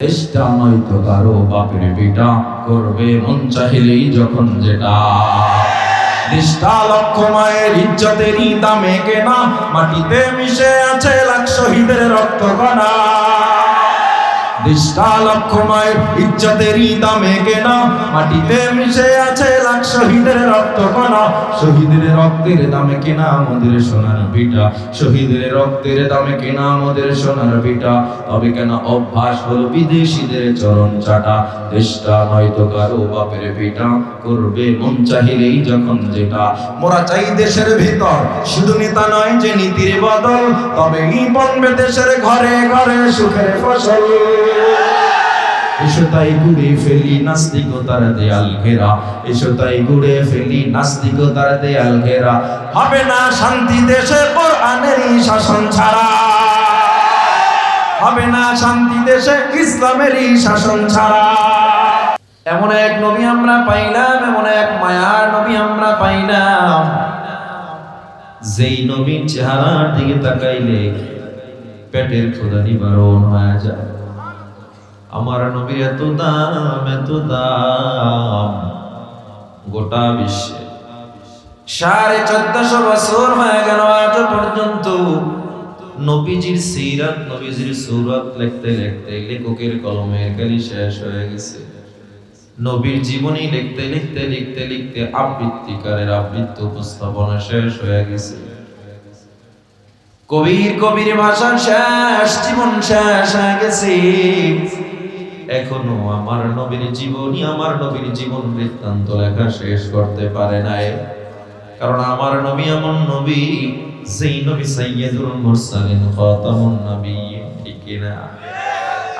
চেষ্টা নয়তো কারও বাপের বেটা করবে মন চাহিলেই যখন যেটা। নিষ্ঠা লক্ষ মায়ের ইজ্জতেরই দামে কেনা, মাটিতে মিশে আছে লাখ শহীদের রক্ত কণা ইজ্জতেরই দামে কেনা, মাটিতে মিশে আছে লাখ শহীদের রক্ত কণা শহীদের রক্তের দামে কেনা আমাদের সোনার শহীদের রক্তের দামে কেনা আমাদের সোনার তবে কেন অভ্যাস হলো বিদেশিদের চরণ চাটা? চেষ্টা নয়তো কারও বাপের বিটা করবে মন চাহিলেই যখন যেটা। মোরা চাই দেশের ভিতর। শুধু নেতা নয় যে নীতির বদল। তবে ই বনবে দেশের ঘরে ঘরে সুখের ফসল। এসো তাই গুড়ে ফেলি নাস্তিকতার দেয়াল ঘেরা। এসো তাই গুড়ে ফেলি নাস্তিকতার দেয়াল ঘেরা। হবে না শান্তি দেশে শাসন ছাড়া। হবে না শান্তি দেশে শাসন ছাড়া। এমন এক নবী আমরা এমন এক মায়ার নবী আমরা যেই নবীর চেহারার দিকে তাকাইলে পেটের ক্ষুধা নিবারণ হয়ে যায়। আমার নবীর এত দাম এত দাম। গোটা বিশ্বে সাড়ে চোদ্দশো বছর হয়ে গেল আজ পর্যন্ত। নবীজির সিরাত, নবীজির সুরাত লিখতে লিখতে লেখকের কলমের কালি শেষ হয়ে গেছে। নবীর জীবনী লিখতে লিখতে লিখতে লিখতে আবৃত্তিকারের আবৃত্তি উপস্থাপনা শেষ হয়ে গেছে। কবির কবির ভাষা শেষ, জীবন শেষ হয়ে গেছে। এখনও আমার নবীর জীবনী আমার নবীর জীবন বৃত্তান্ত লেখা শেষ করতে পারে নাই। কারণ আমার নবী এমন নবী যেই নবী সাইয়্যিদুল মুরসালিন, খাতামুন নবিয়্যিন, ঠিক না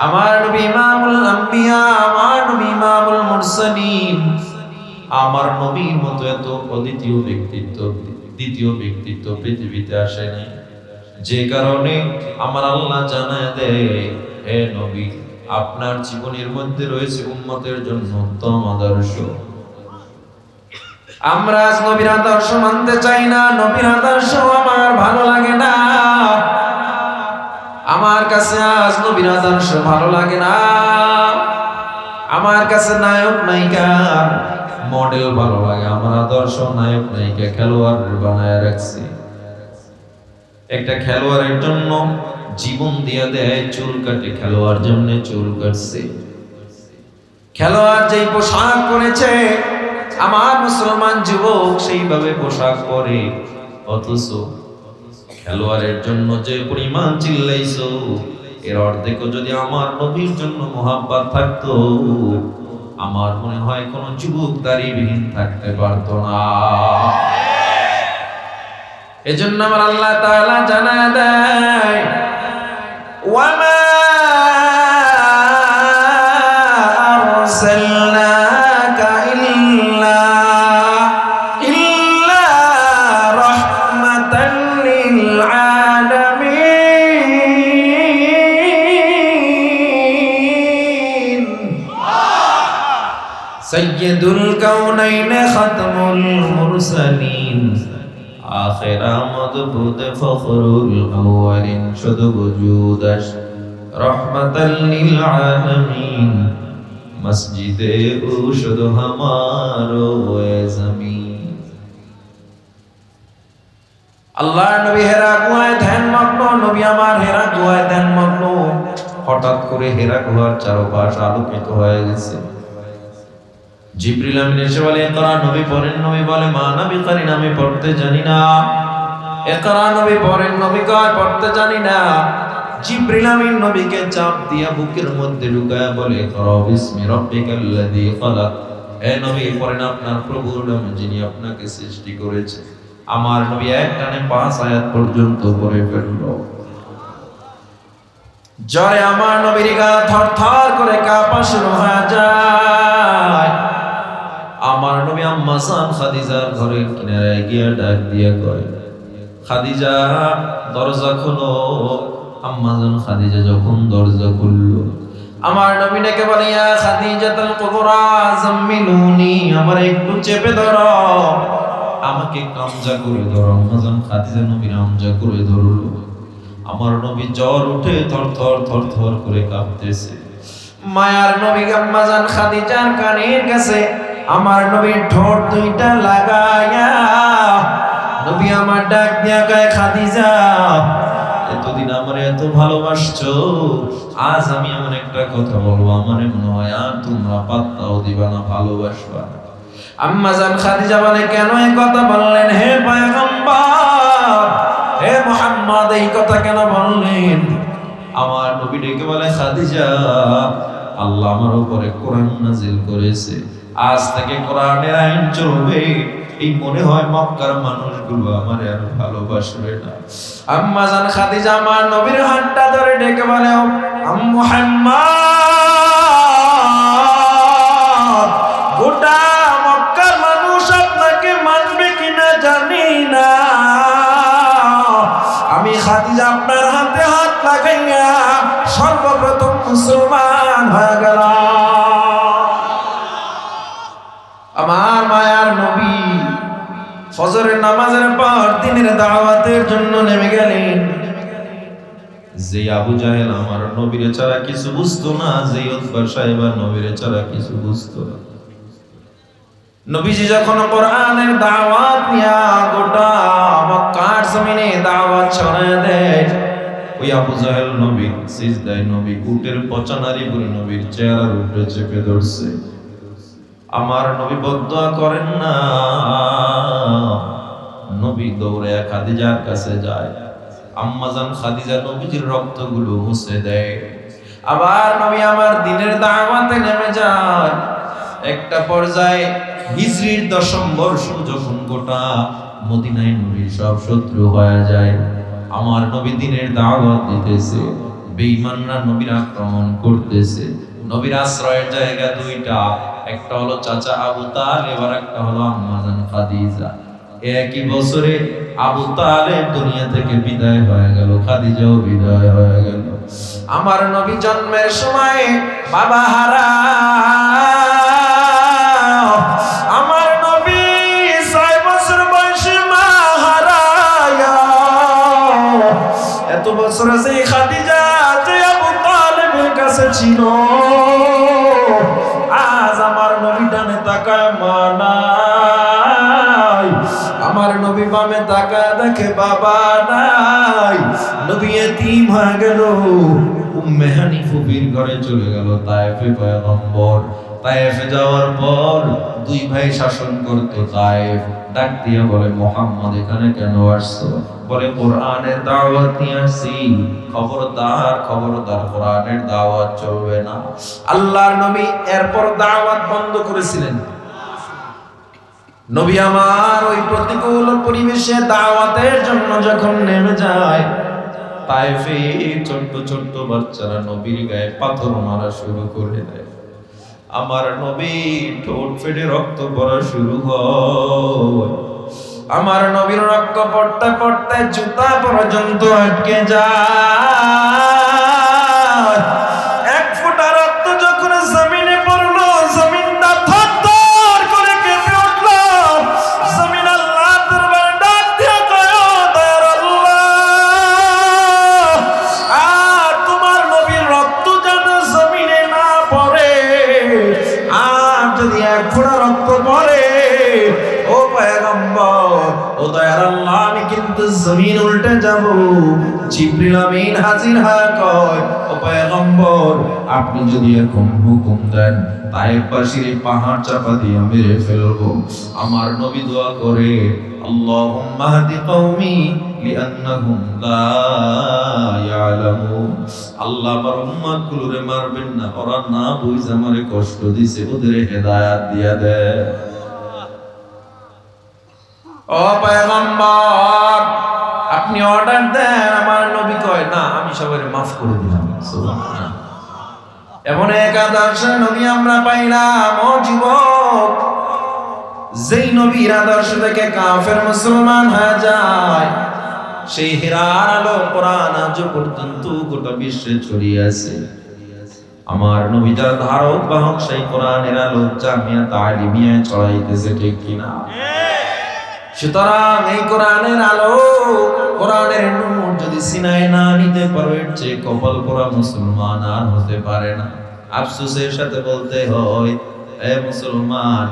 আমার নবী ইমামুল আম্বিয়া, আমার নবী ইমামুল মুরসালিন। আমার নবীর মতো এত অদ্বিতীয় ব্যক্তিত্ব, দ্বিতীয় ব্যক্তিত্ব পৃথিবীতে আসেনি। যে কারণে আমার আল্লাহ জানায় দেয়, হে নবী আপনার জীবনের মধ্যে রয়েছে উম্মতের জন্য উত্তম আদর্শ। আমরা আজ নবীর আদর্শ মানতে চাই না, নবীর আদর্শ আমার ভালো লাগে না। আমার কাছে আজ নবীর আদর্শ ভালো লাগে না। আমার কাছে নায়ক নায়িকা মডেল ভালো লাগে। আমার আদর্শ নায়ক, নায়িকা খেলোয়াড় বানায় রাখছি। একটা খেলোয়াড়ের জন্য জীবন দিয়ে দেয় চুল কাটে, খেলোয়াড় জন্য চুল কাটছে। খেলোয়াড় যেই পোশাক পরেছে, আমার মুসলমান যুবক সেইভাবে পোশাক পরে। অথচ খেলোয়াড়ের জন্য যে পরিমাণ চিল্লাইছো, এর অর্ধেকও যদি আমার নবীর জন্য মোহাব্বত থাকতো, আমার মনে হয় কোন যুবক দাড়িবিহীন থাকতে পারতো না। এজন্য আমার আল্লাহ তাআলা জানায় দেয় ওয়ামা আল্লাহ নবী হেরা ধ্যান মগ্ন, নবী আমার হেরা গুহায় ধ্যান মগ্ন। হঠাৎ করে হেরা গুহার চারপাশ আলোকিত হয়ে গেছে। জিব্রিল আমিন এসে বলে একরা নবী পড়েন নবী বলে, মা নবী করিন আমি পড়তে জানি না। একরা নবী পড়েন নবী কয়, পড়তে জানি না। জিব্রিল আমিন নবীকে চাপ দিয়া বুকের মধ্যে ঢুকায়া বলে বিসমি খালাক। হে নবী পড়েন আপনার প্রভুর নাম যিনি আপনাকে সৃষ্টি করেছে, আমার নবী এক পাঁচ আয়াত পর্যন্ত পড়ে ফেলল। জরে আমার নবীর গা থর থর করে কাঁপা শুরু হয়ে যায়। আমার নবী আম্মা সান খাদিজার ঘরের কিনারায় গিয়ে ডাক দিয়ে কয় খাদিজা দরজা খোলো। আম্মা জান খাদিজা যখন দরজা খুললো, আমার নবী ডেকে বলে ইয়া খাদিজাতুল কুবরা, জাম্মিলুনি, আমার একটু চেপে ধরো। আমাকে কামজা করে ধরো। আম্মা জান খাদিজা নবীর আমজা করে ধরলো। আমার নবী জ্বর উঠে থর থর থর থর করে কাঁপতেছে মায়ার নবী আম্মাজান খাদিজার কানের কাছে আমার নবীর ঠোঁট দুইটা লাগায়া নবী আমার ডাক দিয়া খাদিজা, এতদিন আমার এত ভালোবাসছো, আজ আমি এমন একটা কথা বলব, আমার মনে হয় আর তোমরা পাত্তাও দিবা না, ভালোবাসবা না। আম্মাজান খাদিজা বলে, কেন এই কথা বললেন? হে পয়গম্বর, হে মুহাম্মদ, এই কথা কেন বললেন? আমার নবী ডেকে বলে, খাদিজা, আল্লাহ আমার উপরে কোরআন নাজিল করেছে, আজ থেকে কোরআনের আইন চলবে এই মনে হয় মক্কার মানুষগুলো আমার আর ভালোবাসবে না। আম্মা জান খাদিজা আমার নবীর হাতটা ধরে ডেকে বলে আম্মু মুহাম্মদ দাওয়াতের জন্য নেমে গেলেন। যে আবু জাহেল আমার নবীরে ছাড়া কিছু বুঝতো না যে উৎবার সাহেব আর নবীরে ছাড়া কিছু বুঝতো না। নবীজি যখন কোরআনের দাওয়াত নিয়া গোটা মক্কার জমিনে দাওয়াত ছড়ায় দেয় ওই আবু জাহেল নবী সিজদায় নবী উটের পচানারি বুড়ি নবীর চেহারার উপরে চেপে ধরছে। আমার নবী বদুয়া করেন না। নবী দৌড়ে খাদিজার কাছে যায়। আম্মাজান খাদিজা নবীজির রক্তগুলো মুছে দেয়। আবার নবী আমার দিনের দাওয়াতে নেমে যায়। একটা পর্যায়ে হিজরির দশম বর্ষ যখন গোটা মদিনায় নবীর সব শত্রু হয়ে যায়, আমার নবী দিনের দাওয়াত দিতেছে, বেঈমানরা নবীর আক্রমণ করতেছে। নবীর আশ্রয়ের জায়গা দুইটা, একটা হলো চাচা আবু তালেব আর একটা হলো আম্মাজান খাদিজা। একই বছরে আবু তালেব দুনিয়া থেকে বিদায় হয়ে গেল, খাদিজাও বিদায় হয়ে গেল। আমার নবী জন্মের সময় বাবা হারা, আমার নবী ছয় বছর এত বছর ছিল। আজ আমার নবী ডানে তাকায় মা নাই আমার নবী বামে তাকায় দেখে বাবা নাই। নবী এতিম হয়ে গেল। উম্মে হানিফুবির ঘরে চলে গেল তায়েফে পয়গম্বর। তায়েফে যাওয়ার পর দুই ভাই শাসন করতো তায়েফ। ডাক দিয়ে বলে, মোহাম্মদ, এখানে কেন আসছো? বলে কোরআনের দাওয়াত নিয়ে আসছি খবরদার খবরদার, কোরআনের দাওয়াত চলবে না। আল্লাহর নবী এরপর দাওয়াত বন্ধ করেছিলেন। নবী আমার ওই প্রতিকূল পরিবেশে দাওয়াতের জন্য যখন নেমে যায় তাইফে ছোট্ট ছোট্ট বাচ্চারা নবীর গায়ে পাথর মারা শুরু করে দেয়। আমার নবী ঠোঁট ফেটে রক্ত পড়া শুরু হয়। আমার নবীর রক্ত পড়তে পড়তে জুতা পর্যন্ত আটকে যায়। আমিন হাজির হয় কয়, ও পয়গম্বর, আপনি যদি এখন হুকুম দেন তাইফবাসীর পাহাড় চাপা দিয়ে মেরে ফেলব। আমার নবী দোয়া করে, আল্লাহুম্মা হাদি কওমি লিআন্নাহুম লা ইয়ালামুন। আল্লাহ আমার উম্মত গুলোরে মারবেন না, ওরা না বুঝে আমারে কষ্ট দিছে, ওদের হেদায়াত দিয়া দেয় ও পয়গম্বর, আপনি অর্ডার দেন আমি মাফ করে দিলাম। এমন নবী আমরা পাইলাম, ও যুবক। যেই নবীর আদর্শ কাফের মুসলমান হয়ে যায়, সেই আলো কোরআন আজ পর্যন্ত গোটা বিশ্বে ছড়িয়ে আছে। আমার নবী যার ধারক বাহক সেই কোরআনের আলো জামিয়া তালিমিয়ায় ছড়াইতেছে ঠিক কিনা? সুতরাং এই কোরআনের আলো, কোরআনের নূর যদি সিনায় না নিতে পারো এর চেয়ে কপাল পরা মুসলমান আর হতে পারে না। আফসোসের সাথে বলতে হয়, এ মুসলমান,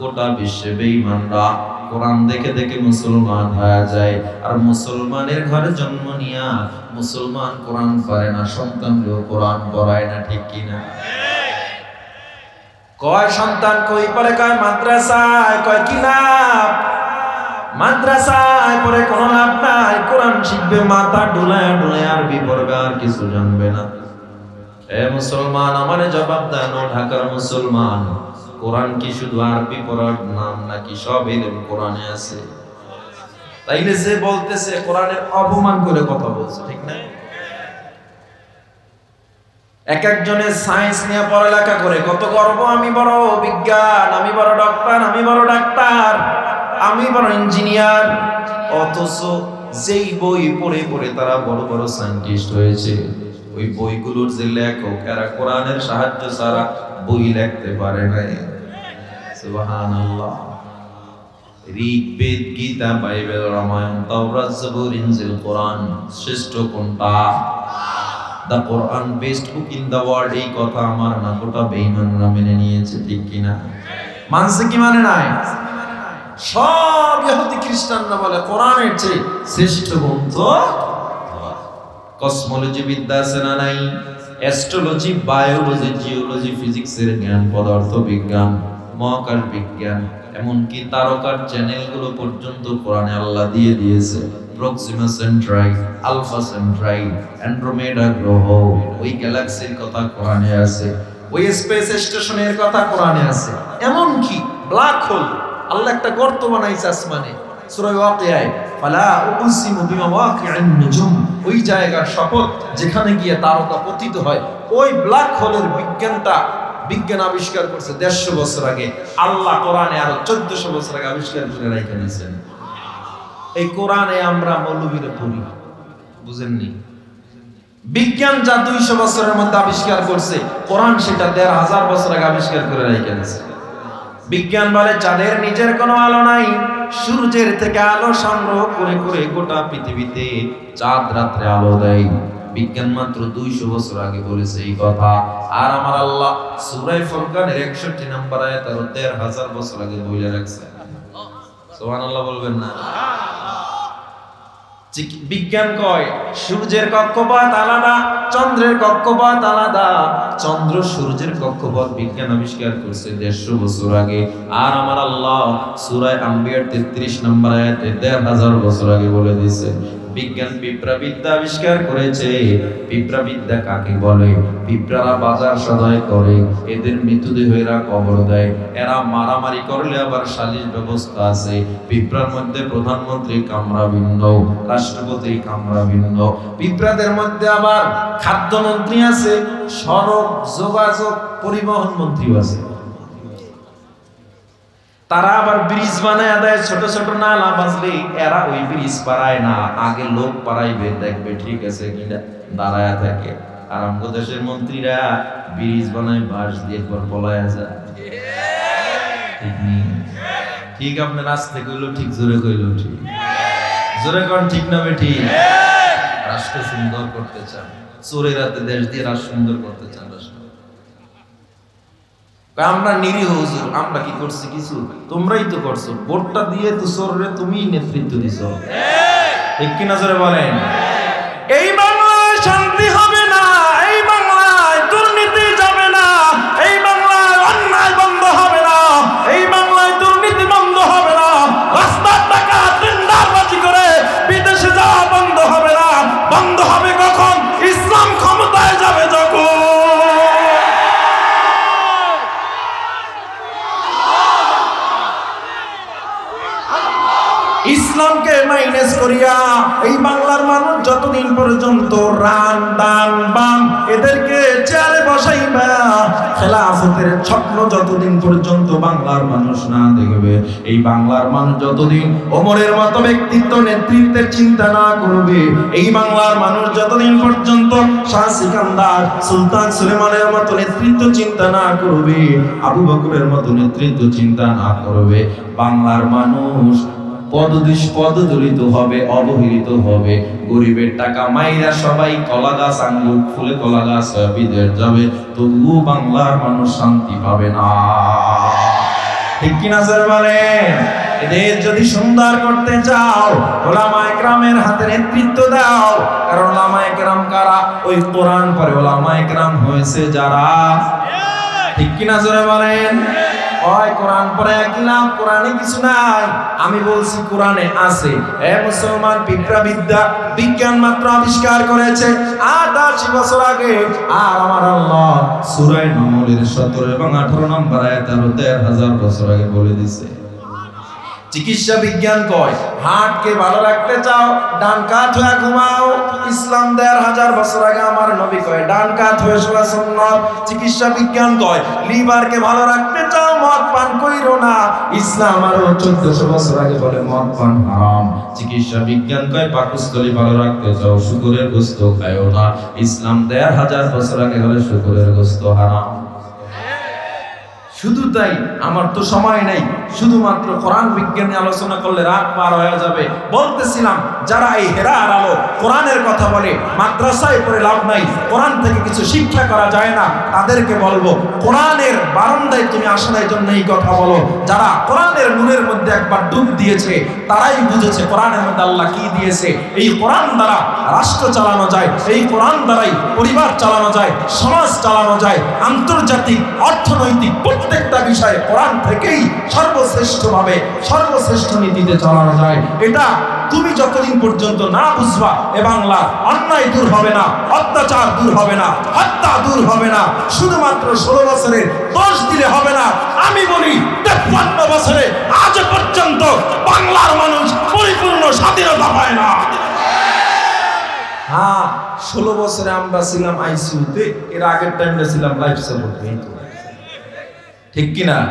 গোটা বিশ্বে বেঈমানরা কোরআন দেখে দেখে মুসলমান হয়ে যায়। আর মুসলমানের ঘরে জন্ম নিয়া মুসলমান কোরআন পারে না, সন্তানকেও কোরআন পড়ায় না, ঠিক কিনা কয় সন্তান, কই পরে কয় মাদ্রাসায়, কয় কি লাভ মাদ্রাসায় পরে কোনো লাভ নাই। কোরআন শিখবে, মাথা ডুলায় ডুলায় আরবি পড়বে, আর কিছু জানবে না। এ মুসলমান, আমারে জবাব দেন ঢাকার মুসলমান, কোরআন কি শুধু আরবি পড়ার নাম নাকি সব এলেম কোরআনে আছে। তাইলে যে বলতেছে, কোরআনের অপমান করে কথা বলছে, ঠিক না? এক একজনের সায়েন্স নিয়ে পড়ালেখা করে, কত গর্ব, আমি বড় বিজ্ঞান আমি বড় ডক্টর, আমি বড় ডাক্তার। আমি বড় ইঞ্জিনিয়ার, অথচ যেই বই পড়ে পড়ে তারা বড় বড় সায়েন্টিস্ট হয়েছে। ওই বইগুলোর যে লেখক, এরা কোরআনের সাহায্য ছাড়া বই লিখতে পারে নাই। সুবহানাল্লাহ। ঋগ্বেদ, গীতা, বাইবেল, রামায়ণ, তাওরাত জবুর ইনজিল, কোরআন, শ্রেষ্ঠ কোনটা? The Quran best book in the world এই কথা আমার না গোটা বেঈমানরা মেনে নিয়েছে, ঠিক কিনা? মানছে কি মানে নাই? সব ইহুদি খ্রিস্টানরা বলে, কোরআনের চেয়ে শ্রেষ্ঠ গ্রন্থ কসমোলজি বিদ্যা আছে না নাই? অ্যাস্ট্রোলজি বায়োলজি জিওলজি ফিজিক্সের জ্ঞান, পদার্থ বিজ্ঞান, মহাকাশ বিজ্ঞান, এমনকি তারকার চ্যানেলগুলো পর্যন্ত কোরআনে আল্লাহ দিয়ে দিয়েছে। Proxima Centauri Alpha Centauri Andromeda গ্রহ, ওই গ্যালাক্সির কথা কোরআনে আছে, ওই স্পেস স্টেশনের কথা কোরআনে আছে, এমনকি ব্ল্যাক হোল আল্লাহ একটা গর্ত বানাইছে আসমানে ওই জায়গার শপথ যেখানে গিয়ে তারকা পতিত হয়, ওই ব্ল্যাক হোলের বিজ্ঞানটা বিজ্ঞান আবিষ্কার করছে দেড়শো বছর আগে। আল্লাহ কোরআনে আরও চোদ্দশো বছর আগে আবিষ্কার করে রেখে এই কোরআনে আমরা মৌলবীরে পড়ি, বুঝেননি? বিজ্ঞান যা দুইশো বছরের মধ্যে আবিষ্কার করছে, কোরআন সেটা দেড় হাজার বছর আগে আবিষ্কার করে রেখে বিজ্ঞান বলে চাঁদের নিজের কোনো আলো নাই, সূর্যের থেকে আলো সংগ্রহ করে করে গোটা পৃথিবীতে চাঁদ রাত্রে আলো দেয়। বিজ্ঞান মাত্র দুইশো বছর আগে বলেছে এই কথা। আর আমার আল্লাহ সুরাই ফরকানের একষট্টি নাম্বার আয়াত আরও দেড় হাজার বছর আগে বলে রাখছে। সোহান আল্লাহ বলবেন না? বিজ্ঞান কয়, সূর্যের কক্ষপথ আলাদা, চন্দ্রের কক্ষপথ আলাদা। চন্দ্র সূর্যের কক্ষপথ বিজ্ঞান আবিষ্কার করছে দেড়শো বছর আগে। আর আমার আল্লাহ সুরায় আম্বিয়ার তেত্রিশ নম্বর আয়াতে দেড় হাজার বছর আগে বলে দিয়েছে বিজ্ঞান পিঁপড়া বিদ্যা আবিষ্কার করেছে। পিঁপড়া বিদ্যা কাকে বলে? পিঁপড়ারা বাজার সদাই করে, এদের মৃতদেহেরা কবর দেয়। এরা মারামারি করলে আবার সালিশ ব্যবস্থা আছে। পিঁপড়ার মধ্যে প্রধানমন্ত্রী কামরা ভিন্ন রাষ্ট্রপতি কামরা ভিন্ন পিঁপড়াদের মধ্যে আবার খাদ্যমন্ত্রী আছে, সড়ক যোগাযোগ পরিবহন মন্ত্রীও আছে। তারা আবার ব্রিজ বানায় দেয়, ছোট ছোট নালা বাজলে এরা ওই ব্রিজ পারায় না, আগে লোক পারাইবে দেখবে ঠিক আছে কিনা, দাঁড়ায় থাকে। আর আমগো দেশের মন্ত্রীরা ব্রিজ বানায়, বাঁশ দিয়ে পর পলায় যায়। ঠিক নেই? ঠিক আপনার রাস্তে কইলো, ঠিক জোরে কইলো, ঠিক। জোরে কোন, ঠিক না ঠিক রাষ্ট্র সুন্দর করতে চান। চোরের রাতে দেশ দিয়ে রাষ্ট্র সুন্দর করতে চান, রাষ্ট্র। আমরা নিরীহ হুজুর আমরা কি করছি কিছু? তোমরাই তো করছ ভোটটা দিয়ে তো সররে তুমি নেতৃত্ব দিছ। ঠিক। কি নজরে বলেন? এই বাংলায় শান্তি হবে ইসলামকে মাইনাস করিয়া এই বাংলার মানুষ যতদিন পর্যন্ত রান, দান বাম এদেরকে চেয়ারে বসাইবা, খেলাফতের স্বপ্ন যতদিন পর্যন্ত বাংলার মানুষ না দেখবে, এই বাংলার মানুষ যতদিন ওমরের মতো ব্যক্তিত্ব, নেতৃত্বের চিন্তা না করবে, এই বাংলার মানুষ যতদিন পর্যন্ত শাহ সিকান্দার সুলতান সুলেমানের মতো নেতৃত্ব চিন্তা না করবে, আবু বকরের মতো নেতৃত্ব চিন্তা না করবে, বাংলার মানুষ পদদিশ পদদলিত হবে, অবহেলিত হবে। গরিবের টাকা মাইরা সবাই কলা গাছ, আঙ্গুর, ফুলে কলা গাছ যাবে বাংলার মানুষ শান্তি পাবে না। ঠিক কিনা স্যার এদের যদি সুন্দর করতে চাও, ওলামা একরামের হাতে নেতৃত্ব দাও। কারণ ওলামা একরাম কারা? ওই কোরআন পরে ওলামা একরাম হয়েছে যারা। ঠিক কিনা জোরে বলেন? ওই কোরআন একই লাভ কোরআনে কিছু নাই। আমি বলছি, কোরআনে আছে। এ মুসলমান পিঁপড়া বিদ্যা বিজ্ঞান মাত্র আবিষ্কার করেছে আট বছর আগে। আর আমার আল্লাহ সুরাই নমলের সতেরো এবং আঠারো নম্বর দেড় হাজার বছর আগে বলে দিছে। চিকিৎসা বিজ্ঞান কয় ভালো রাখতে চাও, ডান কাত হয়ে ঘুমাও। ইসলাম দেড় হাজার বছর আগে আমার নবী কয়, ডান কাত হয়ে সুন্নত। চিকিৎসা বিজ্ঞান কয়, লিভারকে ভালো রাখতে চাও পান কইরো না। ইসলাম আরও চোদ্দশো বছর আগে বলে মদ পান হারাম। চিকিৎসা বিজ্ঞান কয়, পাকস্থলী ভালো রাখতে চাও শুকুরের গোস্ত খায়ও না। ইসলাম দেড় হাজার বছর আগে বলে শুকুরের গোস্ত হারাম। শুধু তাই, আমার তো সময় নেই। শুধুমাত্র কোরআন বিজ্ঞান আলোচনা করলে রাত পার হয়ে যাবে। বলতেছিলাম, যারা এই হেরার আলো কোরআনের কথা বলে, মাদ্রাসায় পড়ে লাভ নাই, কোরআন থেকে কিছু শিক্ষা করা যায় না, তাদেরকে বলব, কোরআনের বারান্দায় তুমি আসার জন্য এই কথা বলো। যারা কোরআনের নূরের মধ্যে একবার ডুব দিয়েছে, তারাই বুঝেছে কোরআনের মধ্যে আল্লাহ কি দিয়েছে। এই কোরআন দ্বারা রাষ্ট্র চালানো যায়, এই কোরআন দ্বারাই পরিবার চালানো যায়, সমাজ চালানো যায়, আন্তর্জাতিক, অর্থনৈতিক প্রত্যেকটা বিষয়ে কোরআন থেকেই সর্বশ্রেষ্ঠভাবে, সর্বশ্রেষ্ঠ নীতিতে চালানো যায়। এটা তুমি যতদিন পর্যন্ত না বুঝবা, এ বাংলা অন্যায় দূর হবে না, অত্যাচার দূর হবে না, হত্যা দূর হবে না, শুধুমাত্র ষোলো বছরের দোষ দিলে হবে না। আমি বলি, তেপ্পান্ন বছরে আজ পর্যন্ত বাংলার মানুষ পরিপূর্ণ স্বাধীনতা পায় না। হ্যাঁ ষোলো বছরে আমরা ছিলাম আইসিউতে এর আগের টাইমটা ছিলাম লাইফ সাপোর্টে ঠিক কিনা?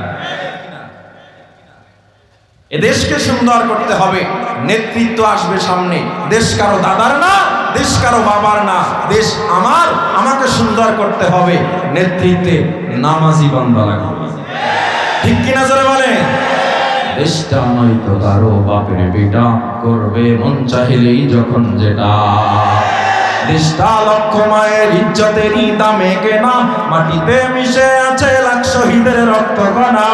এ দেশকে সুন্দর করতে হবে। নেতৃত্ব আসবে সামনে। দেশ কারও দাদার না, দেশ কারও বাবার না। দেশ আমার, আমাকে সুন্দর করতে হবে। নেতৃত্বে নামাজি বান্দা লাগবে। ঠিক কিনা জোরে বলে? দেশটা নয়তো কারও বাপের বেটা। করবে মন চাহিলেই যখন যেটা। দেশটা লক্ষ মায়ের ইজ্জতেরই দামে কেনা মাটিতে মিশে আছে লাখ শহীদের রক্ত কণা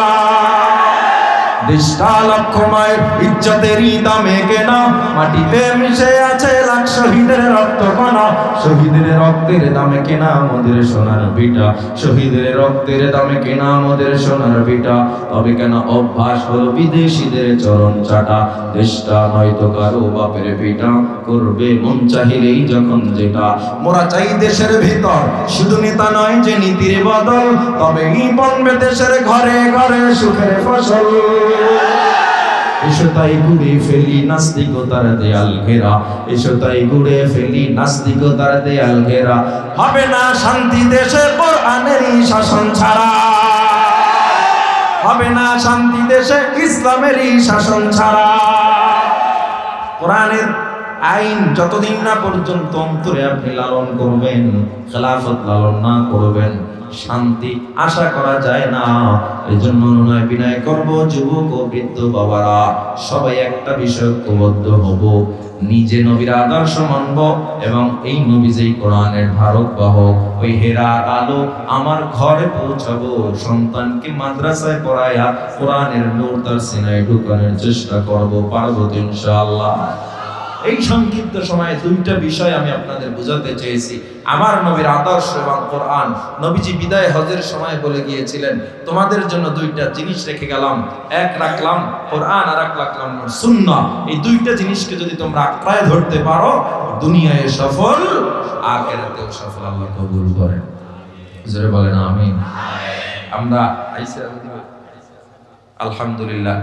দেশটা দামে কেনা, মাটিতে মিশে আছে লাখ শহীদের রক্ত কণা শহীদের রক্তের দামে কেনা আমাদের সোনার বিটা শহীদের রক্তের দামে কেনা আমাদের সোনার বিটা তবে কেন অভ্যাস হলো বিদেশিদের চরণ চাটা? দেশটা নয়তো কারও বাপের বিটা করবে মন চাহিলেই যখন যেটা। মোরা চাই দেশের ভিতর। শুধু নেতা নয় যে নীতির বদল। তবেই বনবে দেশের ঘরে ঘরে সুখের ফসল। এসো তাই ঘুরে ফেলি নাস্তিকতার দেয়াল ঘেরা। এসো তাই ঘুরে ফেলি নাস্তিকতার দেয়াল ঘেরা। হবে না শান্তি দেশে কোরআনেরই শাসন ছাড়া। হবে না শান্তি দেশে ইসলামেরই শাসন ছাড়া। কোরআনের আইন যতদিন না পর্যন্ত অন্তরে আপনি লালন করবেন, খেলাফত লালন না করবেন, শান্তি আশা করা যায় না। এই জন্য অনুনয় বিনয় করব, যুবক ও বৃদ্ধ বাবারা, সবাই একটা বিষয় ঐক্যবদ্ধ হব। নিজে নবীর আদর্শ মানব এবং এই নবী যেই কোরআনের ধারক বাহক, ওই হেরার আলো আমার ঘরে পৌঁছাবো। সন্তানকে মাদ্রাসায় পড়ায়া কোরআনের নূর তার সিনায় ঢুকানোর চেষ্টা করব, পারব ইনশাআল্লাহ। এই সংক্ষিপ্ত সময়ে দুইটা বিষয় আমি আপনাদের বোঝাতে চেয়েছি। আমার নবীর আদর্শ এবং কোরআন। নবীজি বিদায় হজের সময় বলে গিয়েছিলেন, তোমাদের জন্য দুইটা জিনিস রেখে গেলাম। এক রাখলাম কোরআন আর এক রাখলাম শূন্য এই দুইটা জিনিসকে যদি তোমরা আঁকড়ায় ধরতে পারো, দুনিয়ায় সফল আখেরাতেও সফল আল্লাহ কবুল করেন। জোরে বলেন, আমিন। আমরা আলহামদুলিল্লাহ।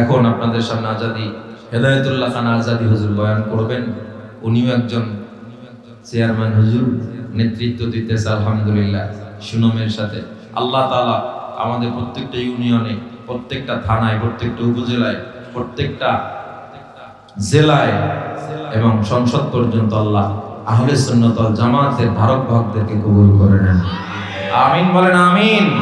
এখন আপনাদের সামনে আজাদি হেদায়তুল্লাহ খান আজাদি হুজুর বয়ান করবেন। উনিও একজন চেয়ারম্যান হুজুর, নেতৃত্ব দিতেছে, আলহামদুলিল্লাহ। সুনমের সাথে। আল্লাহ তাআলা আমাদের প্রত্যেকটা ইউনিয়নে, প্রত্যেকটা থানায়, প্রত্যেকটা উপজেলায়, প্রত্যেকটা জেলায় এবং সংসদ পর্যন্ত আল্লাহ আহলে সুন্নত ওয়াল জামাতের ধারক বাহকদেরকে কবুল করে নেন। আমিন বলেন আমিন।